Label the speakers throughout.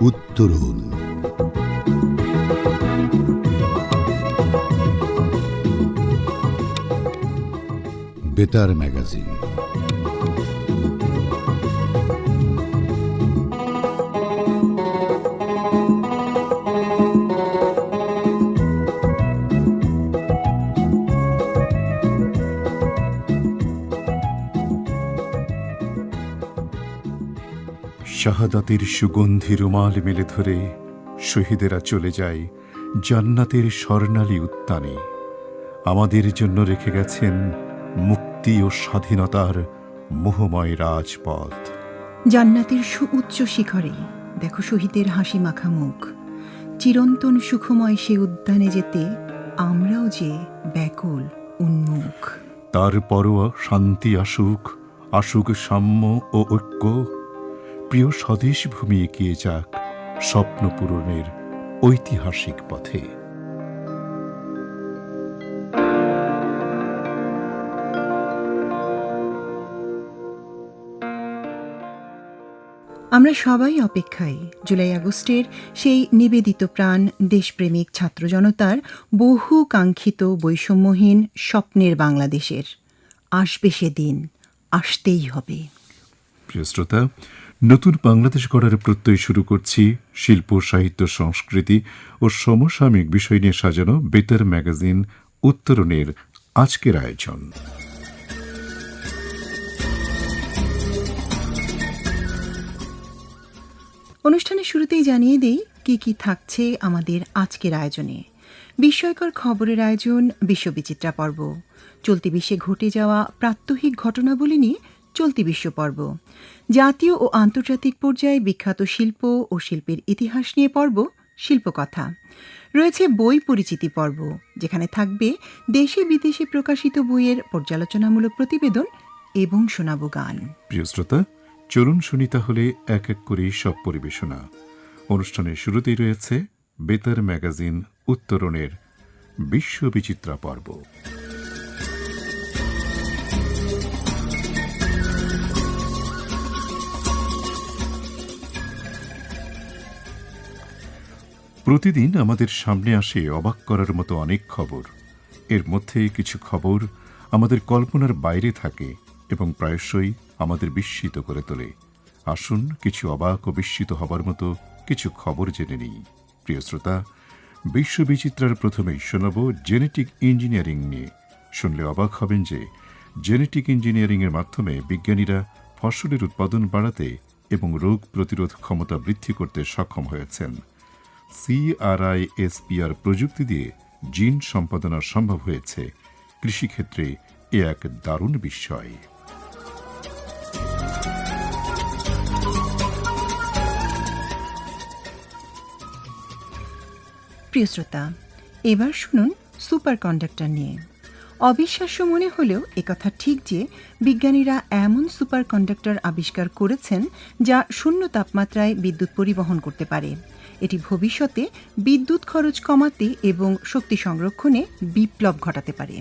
Speaker 1: উত্তরণ। বেতার ম্যাগাজিন।
Speaker 2: শাহাদাতের সুগন্ধি রুমাল মেলে ধরে শহীদেরা চলে যায় জান্নাতের স্বর্ণালী উত্তানে। আমাদের জন্য রেখে গেছেন মুক্তি ও স্বাধীনতার মোহময় রাজপথ।
Speaker 3: জান্নাতের সুউচ্চ শিখরে দেখো শহীদের হাসি মাখা মুখ। চিরন্তন সুখময় সে উদ্যানে যেতে আমরাও যে ব্যাকুল উন্মুখ।
Speaker 2: তারপরও শান্তি আসুক আসুক সাম্য ও ঐক্য প্রিয় স্বদেশ ভূমি এগিয়ে যাক স্বপ্ন পূরণের ঐতিহাসিক পথে।
Speaker 3: আমরা সবাই অপেক্ষায়। জুলাই আগস্টের সেই নিবেদিত প্রাণ দেশপ্রেমিক ছাত্র জনতার বহু কাঙ্ক্ষিত বৈষম্যহীন স্বপ্নের বাংলাদেশের। আসবে সেদিন আসতেই হবে।
Speaker 2: প্রিয় শ্রোতা নতুন বাংলাদেশ গড়ার প্রত্যয় শুরু করছি শিল্প, সাহিত্য, সংস্কৃতি ও সমসাময়িক বিষয় নিয়ে সাজানো বেতার ম্যাগাজিন উত্তরণের আজকের আয়োজন।
Speaker 3: অনুষ্ঠানের শুরুতেই জানিয়ে দেই, কি কি থাকছে আমাদের আজকের আয়োজনে। বিস্ময়কর খবরের আয়োজন বিশ্ববিচিত্রা পর্ব। চলতি বিশ্বে ঘটে যাওয়া প্রাত্যহিক ঘটনাবলী নিয়ে চলতি বিশ্ব পর্ব। জাতীয় ও আন্তর্জাতিক পর্যায়ে বিখ্যাত শিল্প ও শিল্পের ইতিহাস নিয়ে পর্ব, শিল্পকথা। রয়েছে বই পরিচিতি পর্ব, যেখানে থাকবে দেশে বিদেশে প্রকাশিত বইয়ের পর্যালোচনামূলক প্রতিবেদন এবং শোনাব গান।
Speaker 2: প্রিয় শ্রোতা, চলুন শুনি তাহলে এক এক করে সব পরিবেশনা। অনুষ্ঠানের শুরুতেই রয়েছে বেতার ম্যাগাজিন উত্তরণের বিশ্ববিচিত্রা পর্ব। প্রতিদিন আমাদের সামনে আসে অবাক করার মতো অনেক খবর। এর মধ্যে কিছু খবর আমাদের কল্পনার বাইরে থাকে এবং প্রায়শই আমাদের বিস্মিত করে তোলে। আসুন কিছু অবাক ও বিস্মিত হবার মতো কিছু খবর জেনে নিই। প্রিয় শ্রোতা, বিশ্ববিচিত্রার প্রথমেই শোনাব জেনেটিক ইঞ্জিনিয়ারিং নিয়ে। শুনলে অবাক হবেন যে, জেনেটিক ইঞ্জিনিয়ারিংয়ের মাধ্যমে বিজ্ঞানীরা ফসলের উৎপাদন বাড়াতে এবং রোগ প্রতিরোধ ক্ষমতা বৃদ্ধি করতে সক্ষম হয়েছেন। সিআরআইএসপিআর প্রযুক্তি দিয়ে জিন সম্পাদনা সম্ভব হয়েছে। কৃষিক্ষেত্রে এ এক দারুণ বিস্ময়।
Speaker 3: প্রিয় শ্রোতা, এবার শুনুন সুপার কন্ডাক্টর নিয়ে। অবিশ্বাস্য মনে হলেও একথা ঠিক যে বিজ্ঞানীরা এমন সুপার কন্ডাক্টর আবিষ্কার করেছেন যা শূন্য তাপমাত্রায় বিদ্যুৎ পরিবহন করতে পারে। এটি ভবিষ্যতে বিদ্যুৎ খরচ কমাতে এবং শক্তি সংরক্ষণে বিপ্লব ঘটাতে পারে।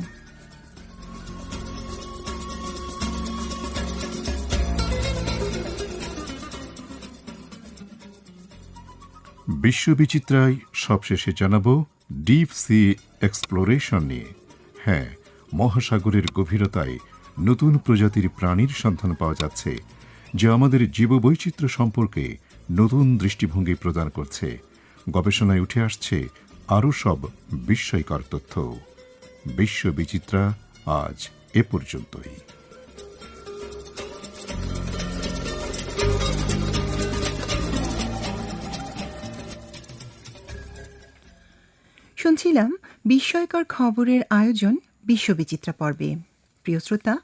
Speaker 2: বিশ্ববিচিত্রায় সবশেষে জানাব ডিপ সি এক্সপ্লোরেশন নিয়ে। হ্যাঁ মহাসাগরের গভীরতায় নতুন প্রজাতির প্রাণীর সন্ধান পাওয়া যাচ্ছে, যা আমাদের জীববৈচিত্র্য সম্পর্কে নতুন দৃষ্টিভঙ্গি প্রদান করছে। গবেষণায় উঠে আসছে আরও সব বিস্ময়কর তথ্য। বিশ্ববিচিত্রা আজ এ পর্যন্তই।
Speaker 3: শুনছিলাম বিস্ময়কর খবরের আয়োজন বিশ্ববিচিত্রা পর্বে। প্রিয় শ্রোতা,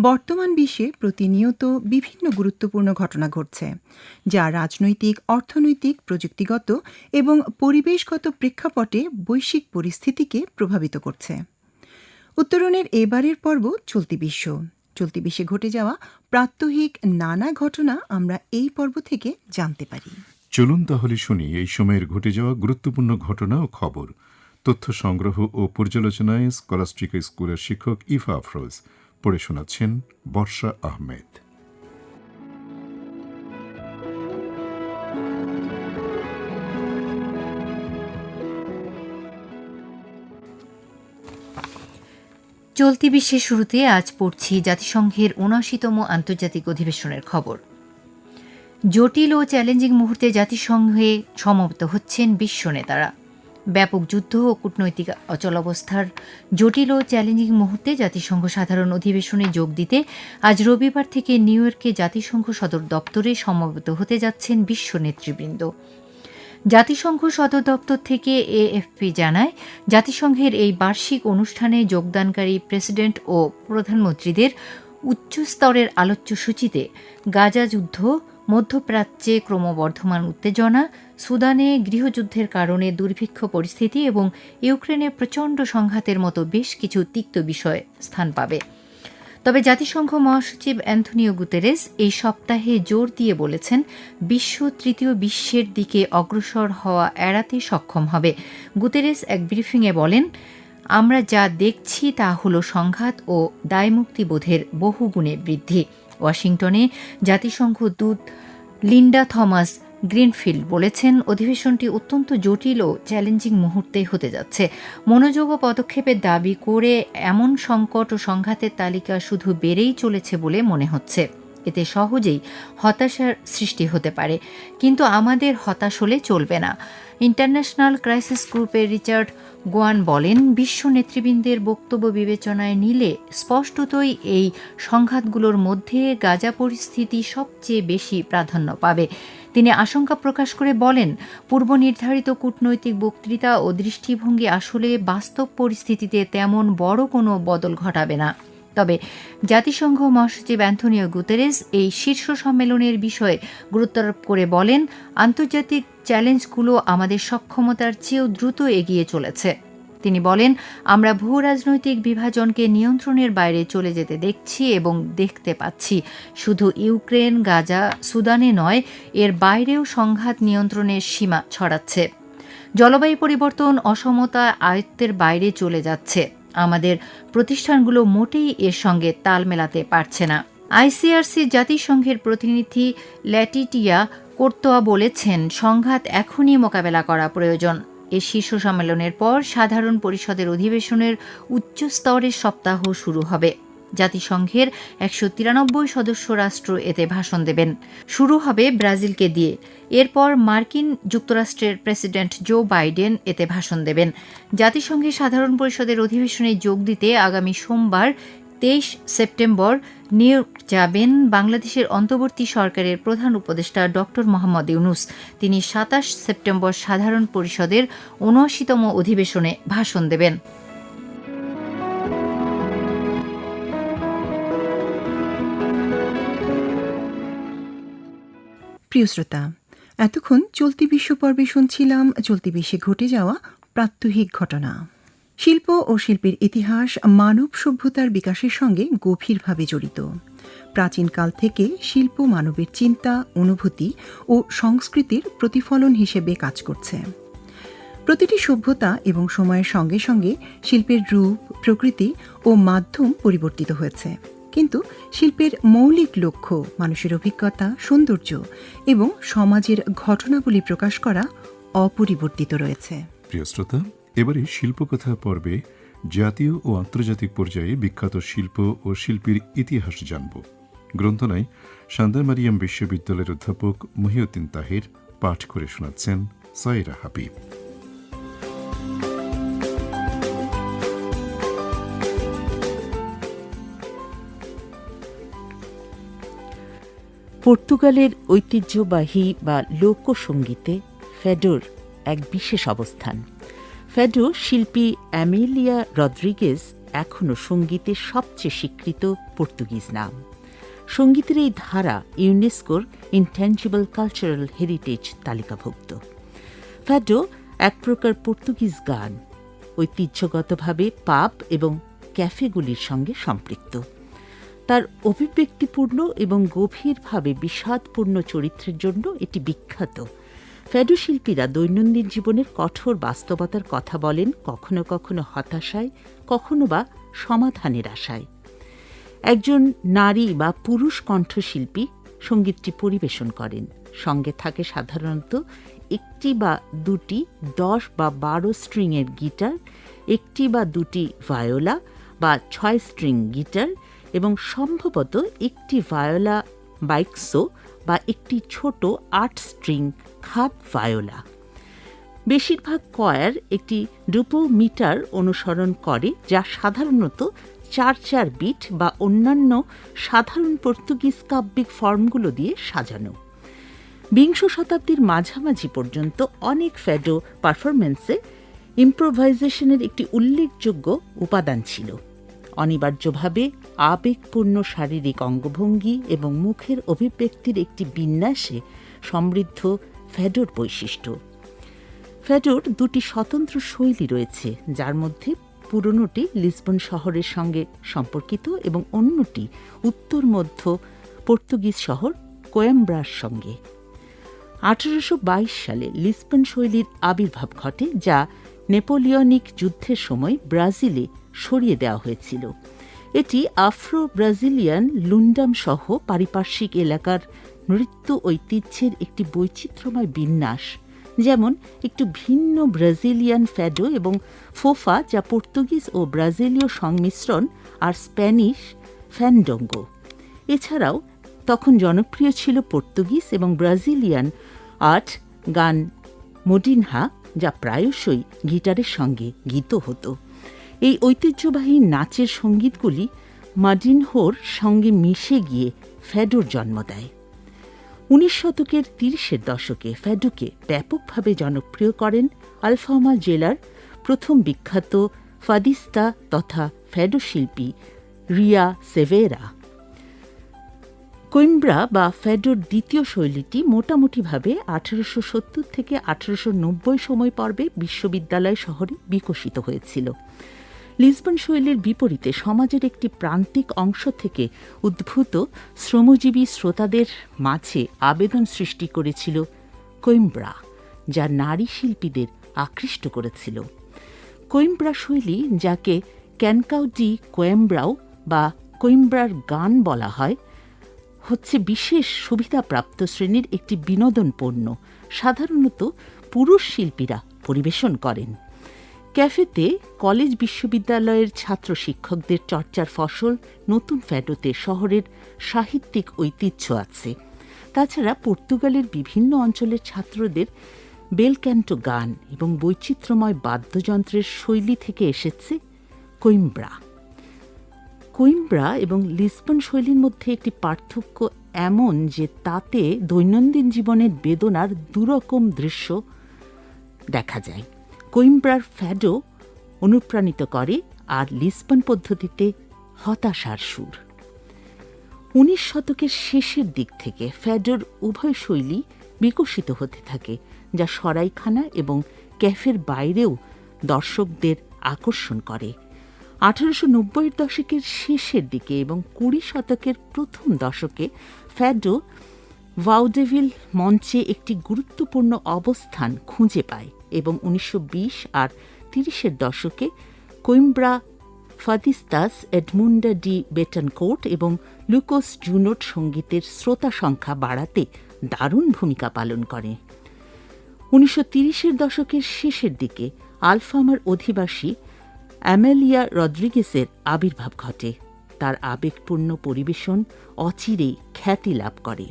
Speaker 3: বর্তমান বিশ্বে প্রতিনিয়ত বিভিন্ন গুরুত্বপূর্ণ ঘটনা ঘটছে, যা রাজনৈতিক, অর্থনৈতিক, প্রযুক্তিগত এবং পরিবেশগত প্রেক্ষাপটে বৈশ্বিক পরিস্থিতিকে প্রভাবিত করছে। উত্তরণের এবারের পর্ব চলতি বিশ্ব। চলতি বিশ্বে ঘটে যাওয়া প্রাত্যহিক নানা ঘটনা আমরা এই পর্ব থেকে জানতে পারি।
Speaker 2: চলুন তাহলে শুনি এই সময়ের ঘটে যাওয়া গুরুত্বপূর্ণ ঘটনা ও খবর। তথ্য সংগ্রহ ও পর্যালোচনায় স্কলাস্ট্রিক স্কুলের শিক্ষক ইফা আফরোজ। পড়ে শোনাচ্ছেন বর্ষা আহমেদ।
Speaker 4: চলতি বিশ্বের শুরুতে আজ পড়ছি জাতিসংঘের উনআশিতম আন্তর্জাতিক অধিবেশনের খবর। জটিল ও চ্যালেঞ্জিং মুহূর্তে জাতিসংঘে সমাপ্ত হচ্ছেন বিশ্ব নেতারা। ব্যাপক যুদ্ধ ও কূটনৈতিক অচলাবস্থার জটিল ও চ্যালেঞ্জিং মুহূর্তে জাতিসংঘ সাধারণ অধিবেশনে যোগ দিতে আজ রবিবার থেকে নিউ ইয়র্কে জাতিসংঘ সদর দপ্তরে সমবেত হতে যাচ্ছেন বিশ্ব নেতৃবৃন্দ। জাতিসংঘ সদর দপ্তর থেকে এএফপি জানায়, জাতিসংঘের এই বার্ষিক অনুষ্ঠানে যোগদানকারী প্রেসিডেন্ট ও প্রধানমন্ত্রীদের উচ্চস্তরের আলোচ্য সূচিতে গাজা যুদ্ধ মধ্যপ্রাচ্যে ক্রমবর্ধমান উত্তেজনা, সুদানে গৃহযুদ্ধের কারণে দুর্ভিক্ষ পরিস্থিতি এবং ইউক্রেনে প্রচণ্ড সংঘাতের মতো বেশ কিছু তিক্ত বিষয় স্থান পাবে। তবে জাতিসংঘ মহাসচিব অ্যান্থনিও গুতেরেস এই সপ্তাহে জোর দিয়ে বলেছেন, বিশ্ব তৃতীয় বিশ্বের দিকে অগ্রসর হওয়া এড়াতে সক্ষম হবে। গুতেরেস এক ব্রিফিংয়ে বলেন, আমরা যা দেখছি তা হল সংঘাত ও দায়মুক্তিবোধের বহুগুণে বৃদ্ধি। ওয়াশিংটনে, জাতিসংঘ দূত লিন্ডা থমাস গ্রিনফিল্ড বলেছেন, অধিবেশনটি অত্যন্ত জটিল ও চ্যালেঞ্জিং মুহূর্তে হতে যাচ্ছে। মনোযোগ ও পদক্ষেপের দাবি করে এমন সংকট ও সংঘাতের তালিকা শুধু বেড়েই চলেছে বলে মনে হচ্ছে। এতে সহজেই হতাশার সৃষ্টি হতে পারে। কিন্তু আমাদের হতাশ হলে চলবে না। ইন্টারন্যাশনাল ক্রাইসিস গ্রুপের রিচার্ড গোয়ান বলেন, বিশ্ব নেতৃবৃন্দের বক্তব্য বিবেচনায় নিলে স্পষ্টতই এই সংঘাতগুলোর মধ্যে গাজা পরিস্থিতি সবচেয়ে বেশি প্রাধান্য পাবে। তিনি আশঙ্কা প্রকাশ করে বলেন, পূর্ব নির্ধারিত কূটনৈতিক বক্তৃতা ও দৃষ্টিভঙ্গি আসলে বাস্তব পরিস্থিতিতে তেমন বড় কোনো বদল ঘটাবে না। তবে জাতিসংঘ মহাসচিব অ্যান্থনিও গুতেরেস এই শীর্ষ সম্মেলনের বিষয়ে গুরুত্বারোপ করে বলেন, আন্তর্জাতিক চ্যালেঞ্জগুলো আমাদের সক্ষমতার চেয়েও দ্রুত এগিয়ে চলেছে। তিনি বলেন, আমরা ভূ রাজনৈতিক বিভাজনকে নিয়ন্ত্রণের বাইরে চলে যেতে দেখছি এবং দেখতে পাচ্ছি। শুধু ইউক্রেন, গাজা, সুদানে নয়, এর বাইরেও সংঘাত নিয়ন্ত্রণের সীমা ছড়াচ্ছে। জলবায়ু পরিবর্তন, অসমতা, আয়ত্তের বাইরে চলে যাচ্ছে। আমাদের প্রতিষ্ঠানগুলো মোটেই এর সঙ্গে তাল মেলাতে পারছে না। আইসিআরসি জাতিসংঘের প্রতিনিধি ল্যাটিটিয়া কোর্তোয়া বলেছেন, সংঘাত এখনই মোকাবেলা করা প্রয়োজন। এ শীর্ষ সম্মেলনের পর সাধারণ পরিষদের অধিবেশনের উচ্চ স্তরের সপ্তাহ শুরু হবে। জাতিসংঘের একশো তিরানব্বই সদস্য রাষ্ট্র এতে ভাষণ দেবেন। শুরু হবে ব্রাজিলকে দিয়ে। এরপর মার্কিন যুক্তরাষ্ট্রের প্রেসিডেন্ট জো বাইডেন এতে ভাষণ দেবেন। জাতিসংঘের সাধারণ পরিষদের অধিবেশনে যোগ দিতে আগামী সোমবার তেইশ সেপ্টেম্বর নিউ যাবেন বাংলাদেশের অন্তর্বর্তী সরকারের প্রধান উপদেষ্টা ডক্টর মোহাম্মদ ইউনুস। তিনি সাতাশ সেপ্টেম্বর সাধারণ পরিষদের উনআশিতম অধিবেশনে ভাষণ দেবেন।
Speaker 3: প্রিয় শ্রোতা, এতক্ষণ চলতি বিশ্ব পর্বে শুনছিলাম, চলতি বিশ্বে ঘটে যাওয়া প্রাত্যহিক ঘটনা। শিল্প ও শিল্পের ইতিহাস মানব সভ্যতার বিকাশের সঙ্গে গভীরভাবে জড়িত। প্রাচীনকাল থেকে শিল্প মানবের চিন্তা, অনুভূতি ও সংস্কৃতির প্রতিফলন হিসেবে কাজ করছে। প্রতিটি সভ্যতা এবং সময়ের সঙ্গে সঙ্গে শিল্পের রূপ, প্রকৃতি ও মাধ্যম পরিবর্তিত হয়েছে। কিন্তু শিল্পের মৌলিক লক্ষ্য, মানুষের অভিজ্ঞতা, সৌন্দর্য এবং সমাজের ঘটনাবলী প্রকাশ করা অপরিবর্তিত রয়েছে।
Speaker 2: প্রিয় শ্রোতা এবারে শিল্পকথা পর্বে জাতীয় ও আন্তর্জাতিক পর্যায়ে বিখ্যাত শিল্প ও শিল্পীর ইতিহাস জানব। গ্রন্থনায় সান্দার মারিয়াম বিশ্ববিদ্যালয়ের অধ্যাপক মহিউদ্দিন তাহির পাঠ করে শোনাচ্ছেন সাইরা হাবিব।
Speaker 5: পর্তুগালের ঐতিহ্যবাহী বা লোকসঙ্গীতে ফেডোর এক বিশেষ অবস্থান। ফেডো শিল্পী অ্যামেলিয়া রদ্রিগেজ এখনও সঙ্গীতের সবচেয়ে স্বীকৃত পর্তুগিজ নাম। সঙ্গীতের এই ধারা ইউনেস্কোর ইনট্যাঞ্জিবল কালচারাল হেরিটেজ তালিকাভুক্ত। ফ্যাডো এক প্রকার পর্তুগিজ গান, ঐতিহ্যগতভাবে পাব এবং ক্যাফেগুলির সঙ্গে সম্পৃক্ত। তার অভিব্যক্তিপূর্ণ এবং গভীরভাবে বিষাদপূর্ণ চরিত্রের জন্য এটি বিখ্যাত। ফ্যাডো শিল্পীরা দৈনন্দিন জীবনের কঠোর বাস্তবতার কথা বলেন কখনো কখনো হতাশায়, কখনো বা সমাধানের আশায়। একজন নারী বা পুরুষ কণ্ঠশিল্পী সঙ্গীতটি পরিবেশন করেন। সঙ্গে থাকে সাধারণত একটি বা দুটি দশ বা বারো স্ট্রিংয়ের গিটার, একটি বা দুটি ভায়োলা বা ছয় স্ট্রিং গিটার এবং সম্ভবত একটি ভায়োলা বাইকসো বা একটি ছোট আট স্ট্রিং খাপ ভায়োলা। বেশিরভাগ কয়ার একটি ডুপো মিটার অনুসরণ করে, যা সাধারণত চার চার বিট বা অন্যান্য সাধারণ পর্তুগিজ কাব্যিক ফর্মগুলো দিয়ে সাজানো। বিংশ শতাব্দীর মাঝামাঝি পর্যন্ত অনেক ফ্যাডো পারফরমেন্সে ইম্প্রোভাইজেশনের একটি উল্লেখযোগ্য উপাদান ছিল। অনিবার্যভাবে আবেগপূর্ণ শারীরিক অঙ্গভঙ্গি এবং মুখের অভিব্যক্তির একটি বিন্যাসে সমৃদ্ধ ফ্যাডোর বৈশিষ্ট্য। ফ্যাডোর দুটি স্বতন্ত্র শৈলী রয়েছে, যার মধ্যে পুরনোটি লিসবন শহরের সঙ্গে সম্পর্কিত এবং অন্যটি উত্তর মধ্য পর্তুগিজ শহর কোয়েম্ব্রার সঙ্গে। আঠারোশো বাইশ সালে লিসবন শৈলীর আবির্ভাব ঘটে, যা নেপোলিয়নিক যুদ্ধের সময় ব্রাজিলে সরিয়ে দেওয়া হয়েছিল। এটি আফ্রো ব্রাজিলিয়ান লুন্ডাম সহ পারিপার্শ্বিক এলাকার নৃত্য ঐতিহ্যের একটি বৈচিত্র্যময় বিন্যাস, যেমন একটু ভিন্ন ব্রাজিলিয়ান ফ্যাডো এবং ফোফা, যা পর্তুগিজ ও ব্রাজিলীয় সংমিশ্রণ আর স্প্যানিশ ফ্যান্ডঙ্গো। এছাড়াও তখন জনপ্রিয় ছিল পর্তুগিজ এবং ব্রাজিলিয়ান আর্ট গান মোডিনহা যা প্রায়শই গিটারের সঙ্গে গীত হতো। এই ঐতিহ্যবাহী নাচের সঙ্গীতগুলি মাডিনহোর সঙ্গে মিশে গিয়ে ফ্যাডোর জন্ম দেয়। উনিশ শতকের তিরিশের দশকে ফ্যাডোকে ব্যাপকভাবে জনপ্রিয় করেন আলফামা জেলার প্রথম বিখ্যাত ফাদিস্তা তথা ফ্যাডো শিল্পী রিয়া সেভেরা। কোইম্ব্রা বা ফ্যাডোর দ্বিতীয় শৈলীটি মোটামুটিভাবে আঠারোশো সত্তর থেকে আঠারোশো নব্বই সময় পর্বে বিশ্ববিদ্যালয় শহরে বিকশিত হয়েছিল। লিসবন শৈলীর বিপরীতে সমাজের একটি প্রান্তিক অংশ থেকে উদ্ভূত শ্রমজীবী শ্রোতাদের মাঝে আবেদন সৃষ্টি করেছিল কোইম্ব্রা যা নারী শিল্পীদের আকৃষ্ট করেছিল। কোইম্ব্রা শৈলী, যাকে ক্যানকাউ ডি কোয়েম্ব্রাও বা কোইম্ব্রার গান বলা হয়, হচ্ছে বিশেষ সুবিধাপ্রাপ্ত শ্রেণির একটি বিনোদন পণ্য সাধারণত পুরুষ শিল্পীরা পরিবেশন করেন। ক্যাফেতে কলেজ বিশ্ববিদ্যালয়ের ছাত্র শিক্ষকদের চর্চার ফসল নতুন ফ্যাডোতে শহরের সাহিত্যিক ঐতিহ্য আছে। তাছাড়া পর্তুগালের বিভিন্ন অঞ্চলের ছাত্রদের বেলক্যান্টো গান এবং বৈচিত্র্যময় বাদ্যযন্ত্রের শৈলী থেকে এসেছে কোইম্ব্রা। কোইম্ব্রা এবং লিসবন শৈলীর মধ্যে একটি পার্থক্য এমন যে তাতে দৈনন্দিন জীবনের বেদনার দুরকম দৃশ্য দেখা যায়। কোইম্ব্রার ফ্যাডো অনুপ্রাণিত করে আর লিসবন পদ্ধতিতে হতাশার সুর। উনিশ শতকের শেষের দিক থেকে ফ্যাডোর উভয় শৈলী বিকশিত হতে থাকে, যা সরাইখানা এবং ক্যাফের বাইরেও দর্শকদের আকর্ষণ করে। আঠারোশো নব্বইয়ের দশকের শেষের দিকে এবং কুড়ি শতকের প্রথম দশকে ফ্যাডো ভাউডেভিল মঞ্চে একটি গুরুত্বপূর্ণ অবস্থান খুঁজে পায় এবং উনিশশো বিশ আর তিরিশের দশকে কোইম্ব্রা ফাদিস্তাস এডমুন্ডা ডি বেটনকোর্ট এবং লুকোস জুনোট সঙ্গীতের শ্রোতা সংখ্যা বাড়াতে দারুণ ভূমিকা পালন করে। উনিশশো তিরিশের দশকের শেষের দিকে আলফামার অধিবাসী অ্যামেলিয়া রদ্রিগেসের আবির্ভাব ঘটে। তার আবেগপূর্ণ পরিবেশন অচিরেই খ্যাতি লাভ করে।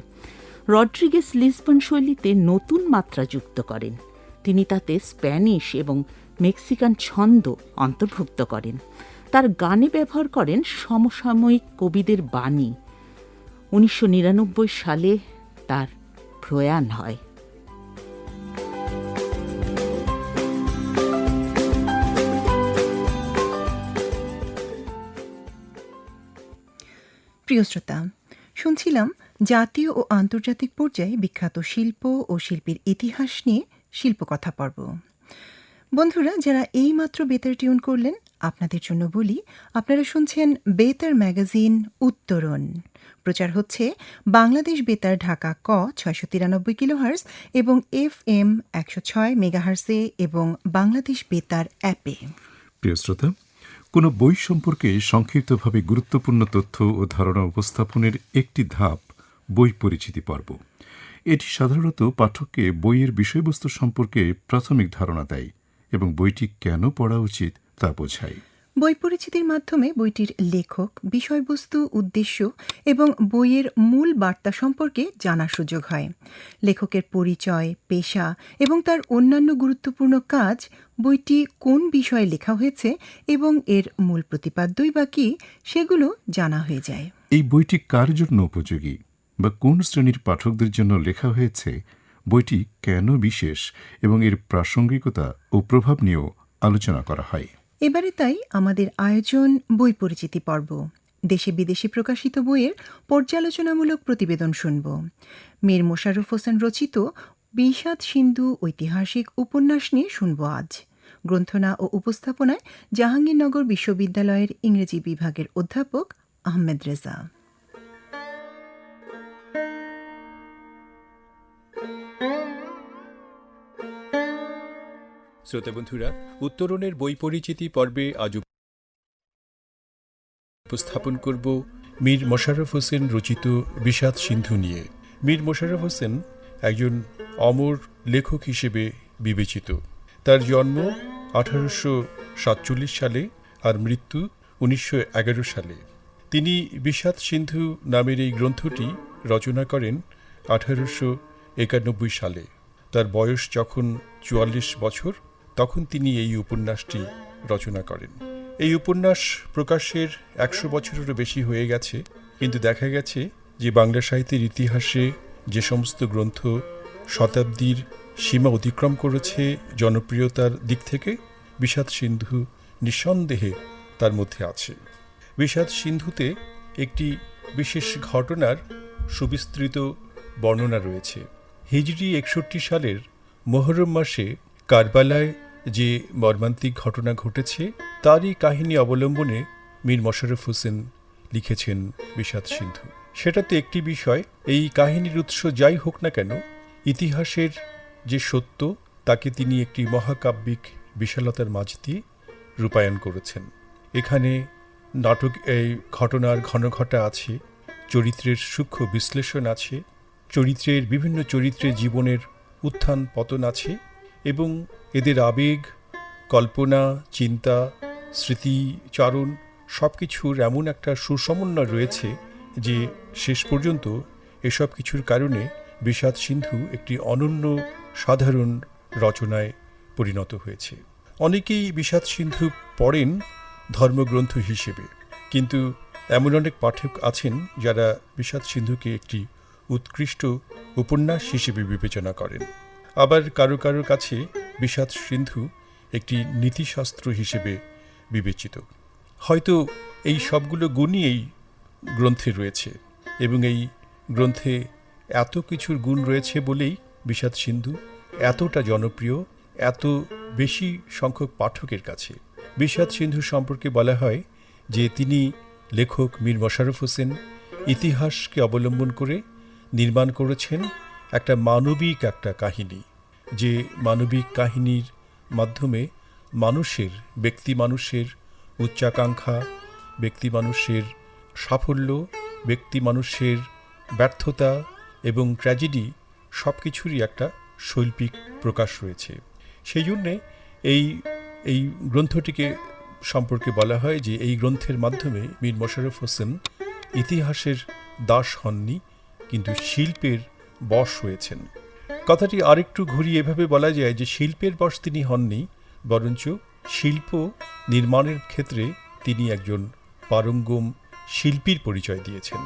Speaker 5: রড্রিগেস লিসবন শৈলীতে নতুন মাত্রা যুক্ত করেন। তিনি তাতে স্প্যানিশ এবং মেক্সিকান ছন্দ অন্তর্ভুক্ত করেন। তার গানে ব্যবহার করেন সমসাময়িক কবিদের বাণী। উনিশশো নিরানব্বই সালে তার প্রয়াণ হয়।
Speaker 3: প্রিয় শ্রোতা, শুনছিলাম জাতীয় ও আন্তর্জাতিক পর্যায়ে বিখ্যাত শিল্প ও শিল্পীর ইতিহাস নিয়ে শিল্পকথা পর্ব। বন্ধুরা, যারা এইমাত্র বেতার টিউন করলেন, আপনাদের জন্য বলি, আপনারা শুনছেন বেতার ম্যাগাজিন উত্তরণ। প্রচার হচ্ছে বাংলাদেশ বেতার ঢাকা ক ছয়শো তিরানব্বই কিলোহার্স এবং এফ এম একশো ছয় মেগাহার্সে এবং বাংলাদেশ বেতার অ্যাপে।
Speaker 2: প্রিয় শ্রোতা, কোনো বই সম্পর্কে সংক্ষিপ্তভাবে গুরুত্বপূর্ণ তথ্য ও ধারণা উপস্থাপনের একটি ধাপ বই পরিচিতি পর্ব। এটি সাধারণত পাঠককে বইয়ের বিষয়বস্তু সম্পর্কে প্রাথমিক ধারণা দেয় এবং বইটি কেন পড়া উচিত তা বোঝায়।
Speaker 3: বই পরিচিতির মাধ্যমে বইটির লেখক বিষয়বস্তু উদ্দেশ্য এবং বইয়ের মূল বার্তা সম্পর্কে জানার সুযোগ হয়। লেখকের পরিচয় পেশা এবং তার অন্যান্য গুরুত্বপূর্ণ কাজ বইটি কোন বিষয়ে লেখা হয়েছে এবং এর মূল প্রতিপাদ্যই বা কী সেগুলো জানা হয়ে যায়।
Speaker 2: এই বইটি কার জন্য উপযোগী? বা কোন শ্রেণির পাঠকদের জন্য লেখা হয়েছে, বইটি কেন বিশেষ এবং এর প্রাসঙ্গিকতা ও প্রভাব নিয়েও আলোচনা করা হয়।
Speaker 3: এবারে তাই আমাদের আয়োজন বই পরিচিতি পর্ব। দেশে বিদেশে প্রকাশিত বইয়ের পর্যালোচনামূলক প্রতিবেদন শুনব। মীর মোশাররফ হোসেন রচিত বিষাদ সিন্ধু ঐতিহাসিক উপন্যাস নিয়ে শুনব আজ। গ্রন্থনা ও উপস্থাপনায় জাহাঙ্গীরনগর বিশ্ববিদ্যালয়ের ইংরেজি বিভাগের অধ্যাপক আহমেদ রেজা।
Speaker 6: শ্রোতা বন্ধুরা, উত্তরণের বই পরিচিতি পর্বে আজ উপস্থাপন করব মীর মোশাররফ হোসেন রচিত বিষাদ সিন্ধু নিয়ে। মীর মোশাররফ হোসেন একজন অমর লেখক হিসেবে বিবেচিত। তার জন্ম আঠারোশো সাতচল্লিশ সালে আর মৃত্যু উনিশশো এগারো সালে। তিনি বিষাদ সিন্ধু নামের এই গ্রন্থটি রচনা করেন আঠারোশো একানব্বই সালে। তার বয়স যখন চুয়াল্লিশ বছর তখন তিনি এই উপন্যাসটি রচনা করেন। এই উপন্যাস প্রকাশের একশো বছরেরও বেশি হয়ে গেছে, কিন্তু দেখা গেছে যে বাংলা সাহিত্যের ইতিহাসে যে সমস্ত গ্রন্থ শতাব্দীর সীমা অতিক্রম করেছে জনপ্রিয়তার দিক থেকে, বিষাদ সিন্ধু নিঃসন্দেহে তার মধ্যে আছে। বিষাদ সিন্ধুতে একটি বিশেষ ঘটনার সুবিস্তৃত বর্ণনা রয়েছে। হিজরি একষট্টি সালের মোহরম মাসে কারবালায় যে মর্মান্তিক ঘটনা ঘটেছে, তারই কাহিনী অবলম্বনে মীর মোশাররফ হোসেন লিখেছেন বিষাদ সিন্ধু। সেটাতে একটি বিষয়, এই কাহিনীর উৎস যাই হোক না কেন, ইতিহাসের যে সত্য, তাকে তিনি একটি মহাকাব্যিক বিশালতার মাঝ দিয়ে রূপায়ণ করেছেন। এখানে নাটক, এই ঘটনার ঘনঘটা আছে, চরিত্রের সূক্ষ্ম বিশ্লেষণ আছে, চরিত্রের বিভিন্ন চরিত্রের জীবনের উত্থান পতন আছে এবং এদের আবেগ, কল্পনা, চিন্তা স্মৃতিচারণ সব কিছুর এমন একটা সুসমন্বয় রয়েছে যে শেষ পর্যন্ত এসব কিছুর কারণে বিষাদ সিন্ধু একটি অনন্য সাধারণ রচনায় পরিণত হয়েছে। অনেকেই বিষাদ সিন্ধু পড়েন ধর্মগ্রন্থ হিসেবে, কিন্তু এমন অনেক পাঠক আছেন যারা বিষাদ সিন্ধুকে একটি উৎকৃষ্ট উপন্যাস হিসেবে বিবেচনা করেন। আবার কারও কারও কাছে বিষাদ সিন্ধু একটি নীতিশাস্ত্র হিসেবে বিবেচিত। হয়তো এই সবগুলো গুণই এই গ্রন্থে রয়েছে এবং এই গ্রন্থে এত কিছুর গুণ রয়েছে বলেই বিষাদ সিন্ধু এতটা জনপ্রিয়, এত বেশি সংখ্যক পাঠকের কাছে। বিষাদ সিন্ধু সম্পর্কে বলা হয় যে তিনি লেখক মীর মোশাররফ হোসেন ইতিহাসকে অবলম্বন করে নির্মাণ করেছেন একটা মানবিক একটা কাহিনী। যে মানবিক কাহিনীর মাধ্যমে মানুষের, ব্যক্তি মানুষের উচ্চাকাঙ্ক্ষা, ব্যক্তি মানুষের সাফল্য, ব্যক্তি মানুষের ব্যর্থতা এবং ট্র্যাজেডি সব কিছুরই একটা শৈল্পিক প্রকাশ রয়েছে। সেই জন্যে এই এই গ্রন্থটিকে সম্পর্কে বলা হয় যে এই গ্রন্থের মাধ্যমে মীর মোশারফ হোসেন ইতিহাসের দাস হননি, কিন্তু শিল্পের বশ হয়েছেন। কথাটি আরেকটু ঘুরিয়ে এভাবে বলা যায় যে শিল্পের বশ তিনি হননি, বরঞ্চ শিল্প নির্মাণের ক্ষেত্রে তিনি একজন পারঙ্গম শিল্পীর পরিচয় দিয়েছেন।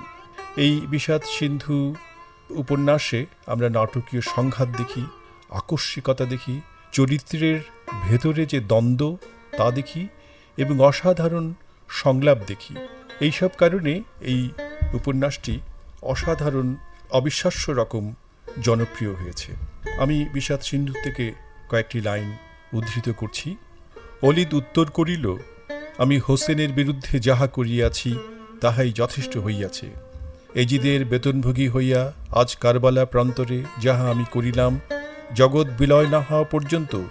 Speaker 6: এই বিষাদ সিন্ধু উপন্যাসে আমরা নাটকীয় সংঘাত দেখি, আকস্মিকতা দেখি, চরিত্রের ভেতরে যে দ্বন্দ্ব তা দেখি এবং অসাধারণ সংলাপ দেখি। এইসব কারণে এই উপন্যাসটি অসাধারণ, অবিশ্বাস্য রকম জনপ্রিয় হয়েছে। আমি বিষাদ সিন্ধু থেকে কয়েকটি লাইন উদ্ধৃত করছি। অলিদ উত্তর করিল, আমি হোসেনের বিরুদ্ধে যাহা করিয়াছি, তাহাই যথেষ্ট হইয়াছে। এজিদের বেতনভোগী হইয়া আজ কারবালা প্রান্তরে যাহা আমি করিলাম, জগৎ বিলয় না হওয়া পর্যন্ত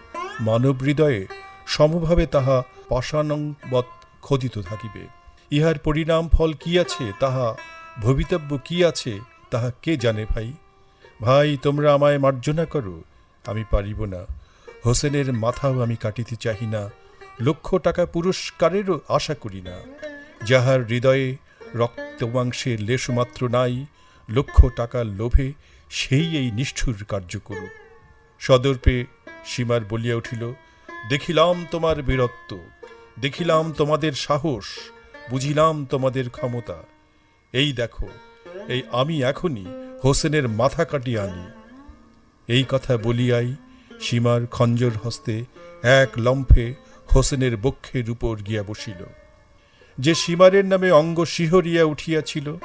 Speaker 6: মানব হৃদয়ে সমভাবে তাহা পাষাণবৎ খোদিত থাকিবে। ইহার পরিণাম ফল কি আছে, তাহা ভবিতব্য কি আছে, তাহা কে জানে ভাই? ভাই, তোমরা আমায় মার্জনা করো, আমি পারিব না। হোসেনের মাথাও আমি কাটিতে চাহি না, লক্ষ টাকা পুরস্কারেরও আশা করি না। যাহার হৃদয়ে রক্ত মাংসের লেশমাত্র নাই, লক্ষ টাকার লোভে সেই এই নিষ্ঠুর কার্য করুক সদর্পে সীমার বলিয়া উঠিল, দেখিলাম তোমার বীরত্ব, দেখিলাম তোমাদের সাহস, বুঝিলাম তোমাদের ক্ষমতা। এই দেখো, এই আমি এখনই হোসেনের মাথা কাটিয়ে আনি। এই কথা বলিয়াই সীমার খঞ্জর হস্তে এক লম্ফে হোসেনের বক্ষের উপর গিয়া বসিল। যে সীমারের নামে অঙ্গ শিহরিয়া উঠিয়াছিল,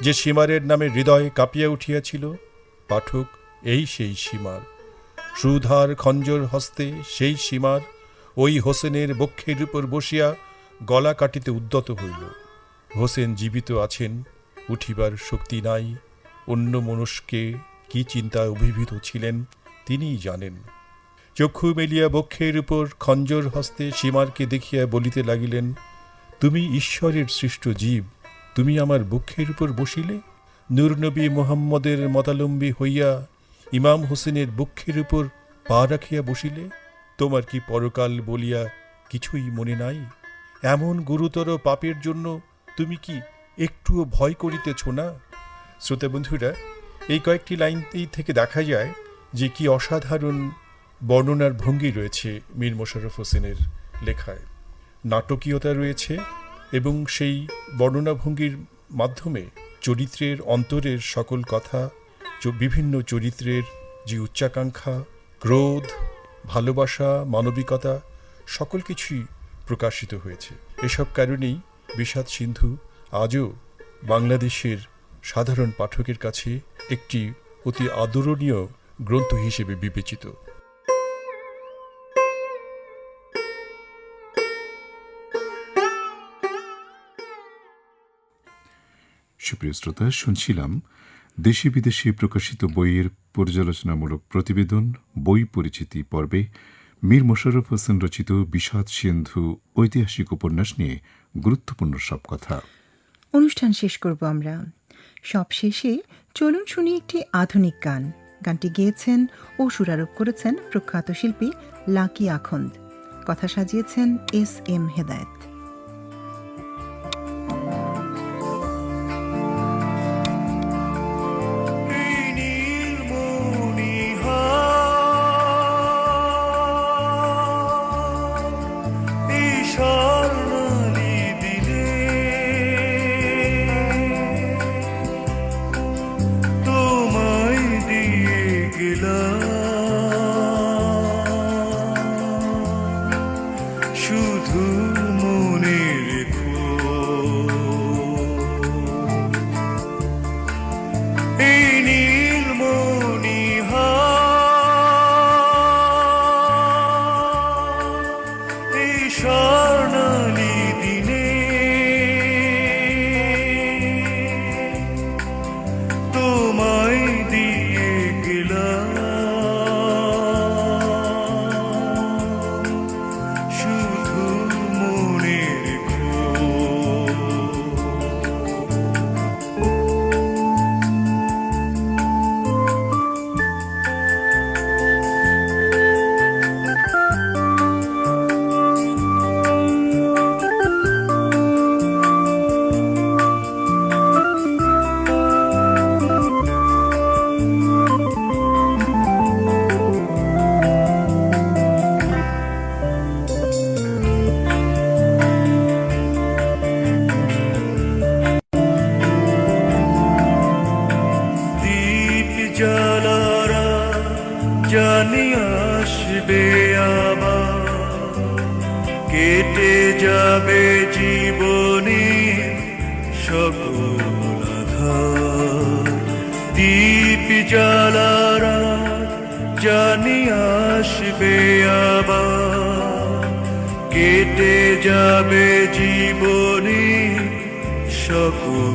Speaker 6: যে সীমারের নামে হৃদয় কাঁপিয়া উঠিয়াছিল, পাঠক এই সেই সীমার। সুধার খঞ্জর হস্তে সেই সীমার ওই হোসেনের বক্ষের উপর বসিয়া গলা কাটিতে উদ্যত হইল। হোসেন জীবিত আছেন, উঠিবার শক্তি নাই অন্য মনস্কে কি চিন্তায় অভিভূত ছিলেন তিনিই জানেন। চক্ষু মেলিয়া বক্ষের উপর খঞ্জর হস্তে সীমারকে দেখিয়া বলিতে লাগিলেন, তুমি ঈশ্বরের সৃষ্ট জীব, তুমি আমার বক্ষের উপর বসিলে? নূরনবী মোহাম্মদের মতালম্বী হইয়া ইমাম হোসেনের বক্ষের উপর পা রাখিয়া বসিলে, তোমার কি পরকাল বলিয়া কিছুই মনে নাই? এমন গুরুতর পাপের জন্য তুমি কি একটুও ভয় করিতেছ না? শ্রোতা বন্ধুরা, এই কয়েকটি লাইনতেই থেকে দেখা যায় যে কি অসাধারণ বর্ণনার ভঙ্গি রয়েছে মীর মোশাররফ হোসেনের লেখায়। নাটকীয়তা রয়েছে এবং সেই বর্ণনা ভঙ্গির মাধ্যমে চরিত্রের অন্তরের সকল কথা বিভিন্ন চরিত্রের যে উচ্চাকাঙ্ক্ষা, ক্রোধ, ভালোবাসা, মানবিকতা, সকল কিছুই প্রকাশিত হয়েছে। এসব কারণেই বিষাদ সিন্ধু আজও বাংলাদেশের সাধারণ পাঠকের কাছে একটি অতি আদরণীয় গ্রন্থ হিসেবে বিবেচিত।
Speaker 2: সুপ্রিয় শ্রোতা শুনছিলাম দেশি বিদেশি প্রকাশিত বইয়ের পর্যালোচনামূলক প্রতিবেদন বই পরিচিতি পর্বে মীর মোশাররফ হোসেন রচিত বিষাদ সিন্ধু ঐতিহাসিক উপন্যাস নিয়ে গুরুত্বপূর্ণ সব কথা
Speaker 7: অনুষ্ঠান শেষ করব আমরা। সব শেষে চলুন শুনি একটি আধুনিক গান। গানটি গেয়েছেন ও সুরারোপ করেছেন প্রখ্যাত শিল্পী লাকি আখন্দ। কথা সাজিয়েছেন এস এম হেদায়েত।
Speaker 8: যাবে জীবনী সকল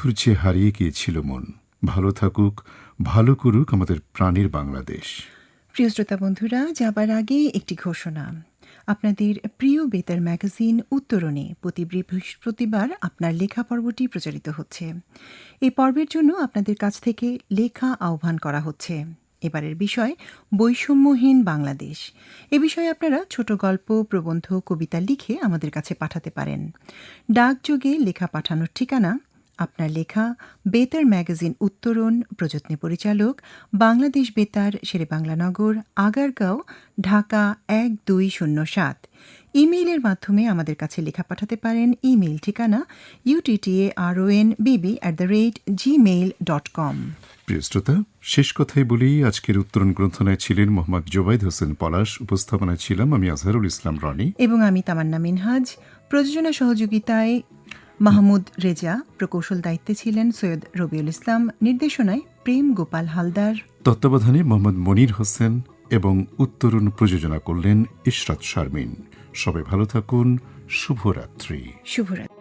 Speaker 2: সুর মাধুর্যে হারিয়ে গিয়েছিল মন। ভালো থাকুক, ভালো করুক আমাদের প্রাণের বাংলাদেশ।
Speaker 3: প্রিয় শ্রোতা বন্ধুরা, যাবার আগে একটি ঘোষণা। আপনাদের প্রিয় বেতার ম্যাগাজিন উত্তরণে প্রতি বৃহস্পতিবার আপনার লেখা পর্বটি প্রচারিত হচ্ছে। এই পর্বের জন্য আপনাদের কাছ থেকে লেখা আহ্বান করা হচ্ছে। এবারের বিষয়, বৈষম্যহীন বাংলাদেশ। এ বিষয়ে আপনারা ছোট গল্প, প্রবন্ধ, কবিতা লিখে আমাদের কাছে পাঠাতে পারেন। ডাকযোগে লেখা পাঠানোর ঠিকানা আপনার লেখা বেতার ম্যাগাজিন উত্তরণ প্রযত্নে পরিচালক বাংলাদেশ বেতার শেরেবাংলা নগর আগারগাঁও ঢাকা এক দুই শূন্য সাত। ইমেইলের মাধ্যমে আমাদের কাছে লেখা পাঠাতে পারেন। ইমেইল ঠিকানা U T T A R O N B B at the rate Gmail dot com
Speaker 2: প্রিয় শ্রোতা শেষ কথাই বলি আজকের উত্তরণ গ্রন্থনায় ছিলেন মোহাম্মদ জোবাইদ হোসেন পলাশ উপস্থাপনায় ছিলাম আমি আজহারুল ইসলাম রনি।
Speaker 3: এবং আমি তামান্না মিনহাজ। প্রযোজনা সহযোগিতায় মাহমুদ রেজা প্রকৌশল দায়িত্বে ছিলেন সৈয়দ রবিউল ইসলাম নির্দেশনায় প্রেম গোপাল হালদার।
Speaker 2: তত্ত্বাবধানে মোহাম্মদ মনির হোসেন এবং উত্তরণ প্রযোজনা করলেন ইশরাত শারমিন। সবে ভালো থাকুন শুভরাত্রি।
Speaker 3: শুভরাত্রি।